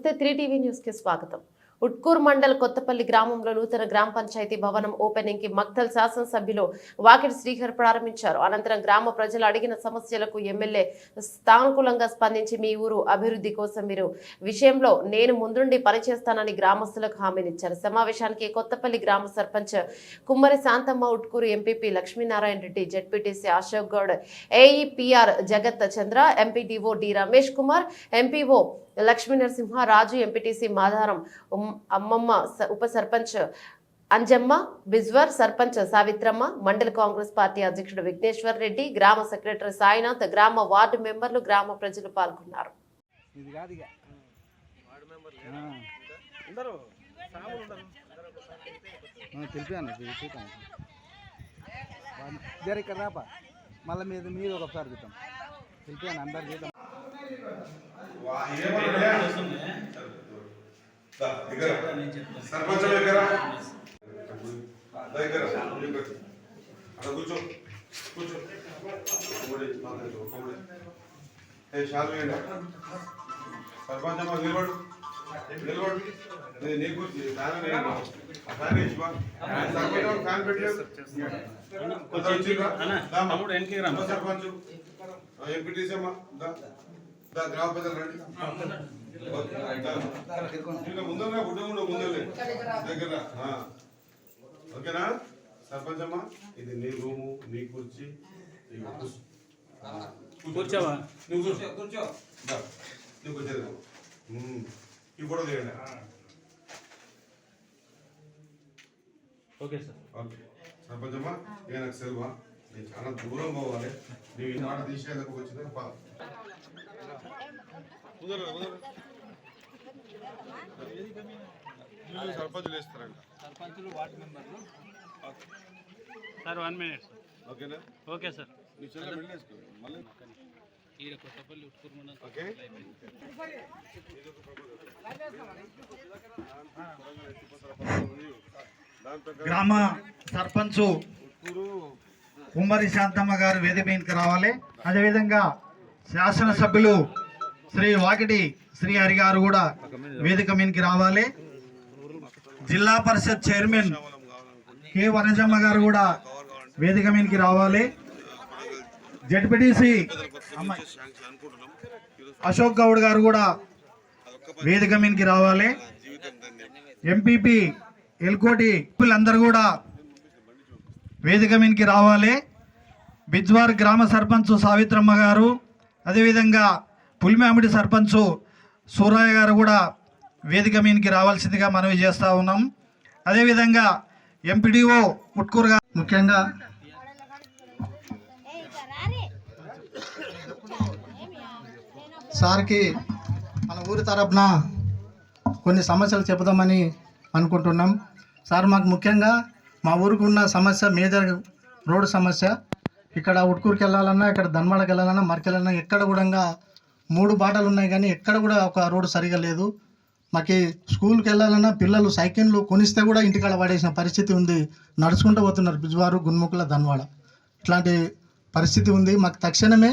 నమస్తే three TV న్యూస్కి స్వాగతం. ఉట్కూర్ మండల్ కొత్తపల్లి గ్రామంలో నూతన గ్రామ పంచాయతీ భవనం ఓపెనింగ్కి మక్తల్ శాసనసభ్యులు వాకిటి శ్రీహర్ ప్రారంభించారు. అనంతరం గ్రామ ప్రజలు అడిగిన సమస్యలకు ఎమ్మెల్యే సానుకూలంగా స్పందించి మీ ఊరు అభివృద్ధి కోసం మీరు విషయంలో నేను ముందుండి పనిచేస్తానని గ్రామస్తులకు హామీనిచ్చారు. సమావేశానికి కొత్తపల్లి గ్రామ sarpanch Kummari Shanthamma Utkuru MPP Lakshminarayana Reddy ZPTC Ashok Goud AEPR Jagath Chandra MPDO D Ramesh Kumar MPO Lakshmi Narasimha Raju MPTC Madharam అమ్మమ్మ ఉప సర్పంచ్ అంజమ్మ బిజ్వర్ సర్పంచ్ సావిత్రమ్మ మండల కాంగ్రెస్ పార్టీ అధ్యక్షుడు విఘ్నేశ్వర్ రెడ్డి గ్రామ సెక్రటరీ సాయినాథ్ గ్రామ వార్డు మెంబర్లు గ్రామ ప్రజలు పాల్గొన్నారు. మళ్ళీ మీద మీరు ఒకసారి చూద్దాం. తెలిపాను అందరు చూద్దాం. సర్పంచ్ దగ్గర దగ్గర అక్కడ కూర్చో కూర్చో ఒకటి మాట్లాడు, ఒకటి. ఏ షాలు వేయండి సర్పంచ్ అమ్మ నిలబడు నిలబడు నీ- నీ కూర్చి ఫ్యాన్ వేయండి ఆ ఫ్యాన్ వేసి బా. సర్పంచ్ అమ్మ ఫ్యాన్ పెట్టలేదు కొంత వచ్చిండ్రా? దామ్మా. ఉప సర్పంచ్ ఎంపీటీసీ అమ్మ దా. దా, గ్రామ రండి. గుడ్డ ముందరనే దగ్గర. ఓకేనా? సర్పంచ్ అమ్మా ఇది నీ రూము నీ కుర్చీ కూర్చోవా? నువ్వు కూర్చో. కూర్చో దా, నువ్వు. ఈ ఫోటో తీయండి. Okay sir. ఓకే. సర్పంచ్ అమ్మా ఇక నాకు సెలవా నేను చాలా దూరం పోవాలి. నీవు ఈ మాట తీసేందుకు వచ్చిన సర్పంచులు వేస్తారంట. సర్పంచులు వార్డు మెంబర్లు. సార్ వన్ మినిట్ ఓకేనా? Okay sir. మళ్ళీ? ఈడ కొత్తపల్లి ఓకే. గ్రామ సర్పంచ్ ఉమ్మరి శాంతమ్మ గారు వేదిక మీదకి రావాలి. అదేవిధంగా శాసనసభ్యులు శ్రీ వాకిటి శ్రీ హరి గారు కూడా వేదిక మీదకి రావాలి. జిల్లా పరిషత్ చైర్మన్ కె వనజమ్మ గారు కూడా వేదిక మీదకి రావాలి. జడ్పీటీసీ అశోక్ గౌడ్ గారు కూడా వేదిక మీదకి రావాలి. ఎంపీపీ ఎల్కోటి అందరూ కూడా వేదిక మీదకి రావాలి. బిజ్వార్ గ్రామ సర్పంచ్ సావిత్రమ్మ గారు అదేవిధంగా పులిమామిడి సర్పంచ్ సూరయ్య గారు కూడా వేదిక మీదకి రావాల్సిందిగా మనవి చేస్తూ ఉన్నాం. అదేవిధంగా ఎంపీడీఓ ముట్కూరు గారు ముఖ్యంగా సార్కి మన ఊరి తరపున కొన్ని సమస్యలు చెబుదామని అనుకుంటున్నాం. సార్ మాకు ముఖ్యంగా మా ఊరికి ఉన్న సమస్య మేజర్ రోడ్డు సమస్య. ఇక్కడ ఉట్కూరుకి వెళ్ళాలన్నా ఇక్కడ ధన్వాడకి వెళ్ళాలన్నా మరికెళ్ళాలన్నా ఎక్కడ కూడా మూడు బాటలు ఉన్నాయి కానీ ఎక్కడ కూడా ఒక రోడ్డు సరిగా లేదు. మాకు స్కూల్కి వెళ్ళాలన్నా పిల్లలు సైకిళ్ళు కొనిస్తే కూడా ఇంటికాడ పడేసిన పరిస్థితి ఉంది. నడుచుకుంటూ పోతున్నారు బిజ్వారు గున్ముకుల ధన్వాడ. ఇట్లాంటి పరిస్థితి ఉంది. మాకు తక్షణమే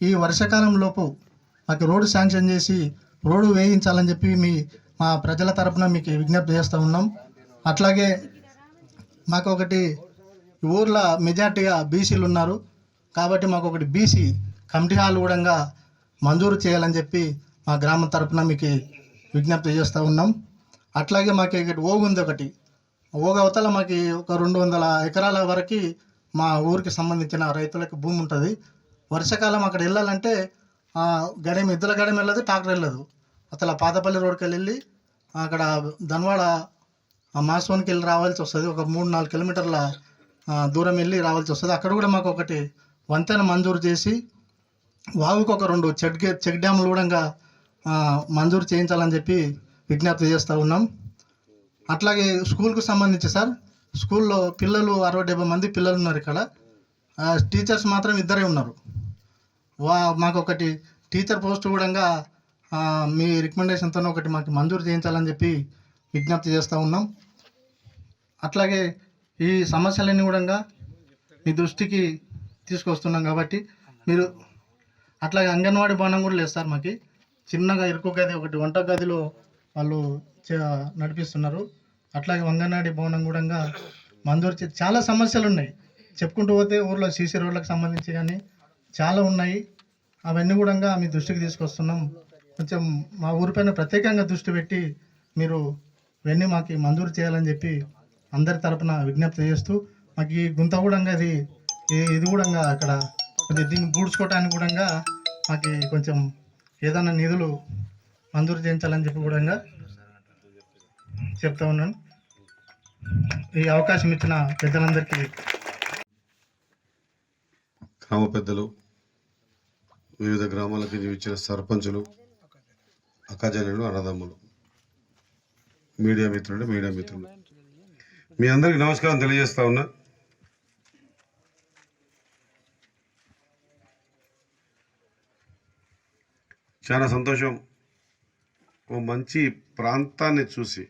ఈ వర్షాకాలం లోపు మాకు రోడ్డు శాంక్షన్ చేసి రోడ్డు వేయించాలని చెప్పి మీ మా ప్రజల తరపున మీకు విజ్ఞప్తి చేస్తూ ఉన్నాం. అట్లాగే మాకు ఒకటి ఊర్లో మెజార్టీగా బీసీలు ఉన్నారు. కాబట్టి మాకు ఒకటి బీసీ కమిటీ హాల్ కూడా మంజూరు చేయాలని చెప్పి మా గ్రామం తరపున మీకు విజ్ఞప్తి చేస్తూ ఉన్నాం. అట్లాగే మాకు ఇక్కడ ఓగు ఉంది ఒకటి. ఓగ అవతల మాకు ఒక రెండు వందల ఎకరాల వరకు మా ఊరికి సంబంధించిన రైతులకు భూమి ఉంటుంది. వర్షాకాలం అక్కడ వెళ్ళాలంటే ఆ, గడెం ఇద్దల గడెం వెళ్ళదు ట్రాక్టర్ వెళ్ళదు. అసలు పాతపల్లి రోడ్కి వెళ్ళి అక్కడ ధన్వాడ ఆ వెళ్ళి రావాల్సి వస్తుంది. ఒక మూడు నాలుగు కిలోమీటర్ల దూరం వెళ్ళి రావాల్సి వస్తుంది. అక్కడ కూడా మాకు ఒకటి వంతెన మంజూరు చేసి వాగుకు ఒక రెండు చెక్ చెక్ డ్యాములు కూడా మంజూరు చేయించాలని చెప్పి విజ్ఞప్తి చేస్తూ ఉన్నాం. అట్లాగే స్కూల్కు సంబంధించి సార్ స్కూల్లో పిల్లలు అరవై డెబ్బై మంది పిల్లలు ఉన్నారు ఇక్కడ. టీచర్స్ మాత్రం ఇద్దరే ఉన్నారు. వా మాకు ఒకటి టీచర్ పోస్ట్ కూడా మీ రికమెండేషన్తో ఒకటి మాకు మంజూరు చేయించాలని చెప్పి విజ్ఞప్తి చేస్తూ ఉన్నాం. అట్లాగే ఈ సమస్యలన్నీ కూడా మీ దృష్టికి తీసుకొస్తున్నాం కాబట్టి మీరు అట్లాగే అంగన్వాడీ భవనం కూడా లేదు సార్ మాకు. చిన్నగా ఇరుకు గది ఒకటి వంట గదిలో వాళ్ళు చే- నడిపిస్తున్నారు. అట్లాగే అంగన్వాడీ భవనం కూడా మంజూరు చే చాలా సమస్యలు ఉన్నాయి. చెప్పుకుంటూ పోతే ఊర్లో సీసీ రోడ్లకు సంబంధించి కానీ చాలా ఉన్నాయి. అవన్నీ కూడా మీ దృష్టికి తీసుకొస్తున్నాం. కొంచెం మా ఊరిపైన ప్రత్యేకంగా దృష్టి పెట్టి మీరు ఇవన్నీ మాకు మంజూరు చేయాలని చెప్పి అందరి తరపున విజ్ఞప్తి చేస్తూ మాకు ఈ గుంత కూడా ఇది ఇది కూడా అక్కడ కొంచెం దీన్ని గూడ్చుకోవటానికి కూడా మాకు కొంచెం ఏదైనా నిధులు మంజూరు చేయించాలని చెప్పి కూడా చెప్తా ఉన్నాను. ఈ అవకాశం ఇచ్చిన పెద్దలందరికీ గ్రామ పెద్దలు వివిధ గ్రామాలకు జీవించిన సర్పంచులు అక్కజనులు అన్నదమ్ములు మీడియా మిత్రులు మీడియా మిత్రులు. మీ అందరికి నమస్కారం తెలియజేస్తా ఉన్నా. చాలా సంతోషం. ఓ మంచి ప్రాంతాన్ని చూసి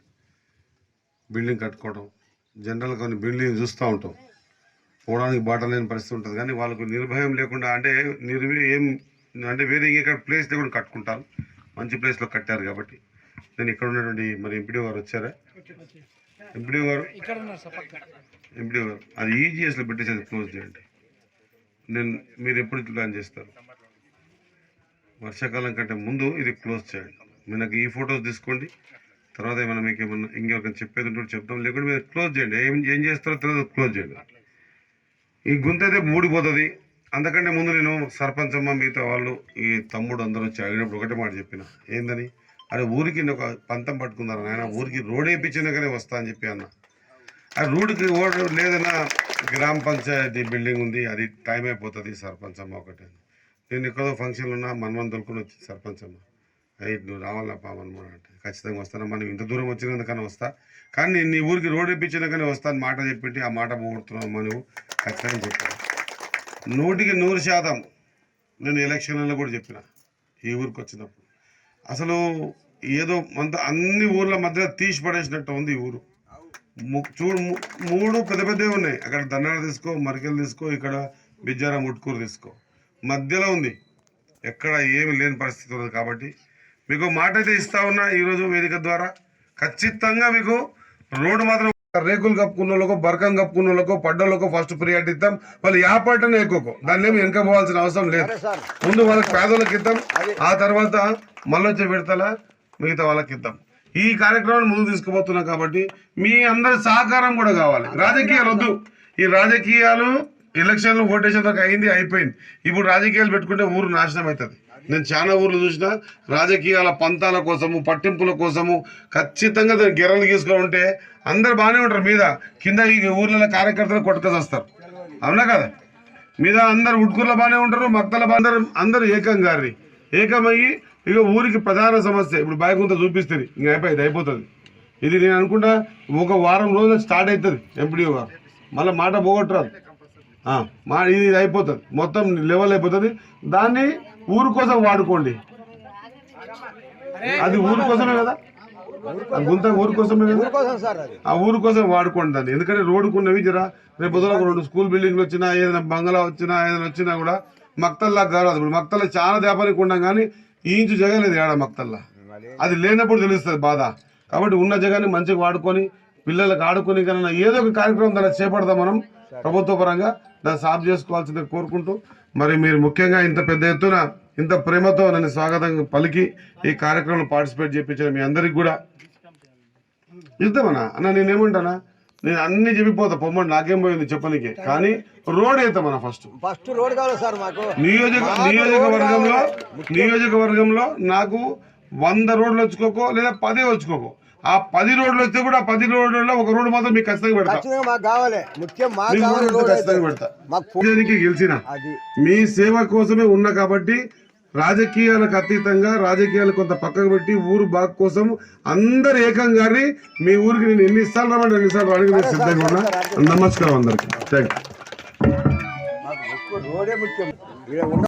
బిల్డింగ్ కట్టుకోవడం జనరల్ కొన్ని బిల్డింగ్ చూస్తూ ఉంటాం. పోవడానికి బాట లేని పరిస్థితి ఉంటుంది. కానీ వాళ్ళకు నిర్భయం లేకుండా అంటే నిర్వి ఏం అంటే వేరే ఇక్కడ ప్లేస్ లేకుండా కట్టుకుంటారు మంచి ప్లేస్లో కట్టారు కాబట్టి. నేను ఇక్కడ ఉన్నటువంటి మరి ఎంపీడీ గారు వచ్చారా? ఎంపీడీ గారు? ఎంపీడీ గారు అది ఈజీఎస్లో పెట్టేసి అది క్లోజ్ చేయండి. నేను మీరు ఎప్పుడు ప్లాన్ చేస్తారు? వర్షాకాలం కంటే ముందు ఇది క్లోజ్ చేయండి. మనకి ఈ ఫొటోస్ తీసుకోండి. తర్వాత ఏమైనా మీకు ఏమన్నా ఇంకెవరికైనా చెప్పేది ఉంటే చెప్తాం లేకుంటే మీరు క్లోజ్ చేయండి. ఏం ఏం చేస్తారో తర్వాత క్లోజ్ చేయండి. ఈ గుంత అయితే మూడిపోతుంది. అంతకంటే ముందు నేను సర్పంచ్ అమ్మ మిగతా వాళ్ళు ఈ తమ్ముడు అందరూ వచ్చి అడిగినప్పుడు ఒకటే మాట చెప్పిన. ఏందని? అరే ఊరికి నేను ఒక పంతం పట్టుకున్నారు ఆయన ఊరికి రోడ్ వేయించినాకనే వస్తా అని చెప్పి అన్న. ఆ రోడ్డుకి ఓడ లేదన్నా గ్రామ పంచాయతీ బిల్డింగ్ ఉంది. అది టైం అయిపోతుంది సర్పంచ్ అమ్మ ఒకటే. నేను ఎక్కడో ఫంక్షన్లు ఉన్నా మనమని దొరుకుని వచ్చి సర్పంచ్ అమ్మ. అయ్యి నువ్వు రావాలా పామన్నమాట అంటే. ఖచ్చితంగా వస్తాను మనం ఇంత దూరం వచ్చినందుకన్నా వస్తా. కానీ నేను నీ ఊరికి రోడ్ ఇప్పించినాకనే వస్తాను మాట చెప్పి ఆ మాట పోగొడుతున్నావు నువ్వు. ఖచ్చితంగా చెప్పాను నూటికి నూరు శాతం నేను ఎలక్షన్లలో కూడా చెప్పిన ఈ ఊరికి వచ్చినప్పుడు. అసలు ఏదో అంత అన్ని ఊర్ల మధ్య తీసి పడేసినట్టు ఉంది ఈ ఊరు. చూడు మూడు పెద్ద పెద్దవి ఉన్నాయి. అక్కడ దన్నాడ తీసుకో మరికెలు తీసుకో ఇక్కడ బిజ్జారం ఉట్కూరు తీసుకో. మధ్యలో ఉంది. ఎక్కడ ఏమి లేని పరిస్థితి ఉంది కాబట్టి మీకు మాట అయితే ఇస్తా ఉన్నా ఈరోజు వేదిక ద్వారా. ఖచ్చితంగా మీకు రోడ్డు మాత్రం రేకులు కప్పుకున్న వాళ్ళకో బరకం కప్పుకున్న వాళ్ళకో పడ్డోళ్ళకో ఫస్ట్ ప్రియారిటీ ఇద్దాం. వాళ్ళు యా పట్టనే ఎక్కువ దాన్ని ఏమి వెనక పోవాల్సిన అవసరం లేదు. ముందు వాళ్ళకి పేదోళ్ళకి ఇద్దాం. ఆ తర్వాత మళ్ళీ వచ్చే విడతల మిగతా వాళ్ళకి ఇద్దాం. ఈ కార్యక్రమాన్ని ముందుకు తీసుకుపోతున్నాం కాబట్టి మీ అందరి సహకారం కూడా కావాలి. రాజకీయాలు వద్దు. ఈ రాజకీయాలు ఎలక్షన్లు ఓటేషన్ దాకా అయింది అయిపోయింది. ఇప్పుడు రాజకీయాలు పెట్టుకుంటే ఊరు నాశనం అవుతుంది. నేను చాలా ఊర్లు చూసిన రాజకీయాల పంతాల కోసము పట్టింపుల కోసము ఖచ్చితంగా దాన్ని గెర్రలు గీసుకొని ఉంటే అందరు బాగానే ఉంటారు. మీద కింద ఈ ఊర్లలో కార్యకర్తలు కొట్టుకొస్తారు అవునా కదా? మీద అందరు ఉట్కూర్లో బాగానే ఉంటారు మక్తల అందరు అందరు ఏకం గారి ఏకమయ్యి ఇక ఊరికి ప్రధాన సమస్య. ఇప్పుడు బాయకుంత చూపిస్తుంది ఇంక అయిపోయింది అయిపోతుంది. ఇది నేను అనుకుంటా ఒక వారం రోజులు స్టార్ట్ అవుతుంది ఎంపీడీ గారు. మళ్ళీ మాట పోగొట్టరాదు. మా ఇది అయిపోతుంది. మొత్తం లెవెల్ అయిపోతుంది. దాన్ని ఊరు కోసం వాడుకోండి. అది ఊరు కోసమే కదా? గుంత ఊరు కోసమే కదా? ఆ ఊరు కోసం వాడుకోండి దాన్ని. ఎందుకంటే రోడ్డుకున్నవి జరా రేపు పొద్దున ఒక రెండు స్కూల్ బిల్డింగ్లు వచ్చినా ఏదైనా బంగ్లా వచ్చినా ఏదైనా వచ్చినా కూడా మక్తల్లా కాదు ఇప్పుడు మక్తల్లా చాలా దేపానికి ఉన్నాం కానీ ఈంచు జగలేదు ఏడా మక్తల్లా. అది లేనప్పుడు తెలుస్తుంది బాధ. కాబట్టి ఉన్న జగాన్ని మంచిగా వాడుకొని పిల్లలకు ఆడుకొని కన్నా ఏదో ఒక కార్యక్రమం దాన్ని చేపడదాం మనం. ప్రభుత్వ పరంగా దాన్ని సాఫ్ చేసుకోవాల్సింది కోరుకుంటూ మరి మీరు ముఖ్యంగా ఇంత పెద్ద ఎత్తున ఇంత ప్రేమతో నన్ను స్వాగతం పలికి ఈ కార్యక్రమంలో పార్టిసిపేట్ చేయించిన మీ అందరికి కూడా. ఇద్దామన్నా అన్న నేనేమంటానా? నేను అన్ని చెప్పిపోతా పొమ్మండి నాకేం పోయింది చెప్పనీకి. కానీ రోడ్ అవుతామన్నా ఫస్ట్? ఫస్ట్ రోడ్ కావాలి సార్ మాకు. నియోజక నియోజకవర్గంలో నియోజకవర్గంలో నాకు వంద రోడ్లు వచ్చుకోకో లేదా పదే వచ్చుకోకో. ఆ పది రోడ్లు వస్తే కూడా పది రోడ్లలో ఒక రోడ్డు మాత్రం మీకు ఖచ్చితంగా పెడతా. మాకు కావాలి. ముఖ్యం. ఖచ్చితంగా పెడతా. గెలిచిన. మీ సేవ కోసమే ఉన్నా కాబట్టి రాజకీయాలకు అతీతంగా రాజకీయాలు కొంత పక్కకు పెట్టి ఊరు బాగు కోసం అందరు ఏకంగానే మీ ఊరికి నేను ఎన్నిసార్లు రమ్మంటే ఎన్నిసార్లు రావడానికి నేను సిద్ధంగా ఉన్నా. నమస్కారం అందరికి. Thank you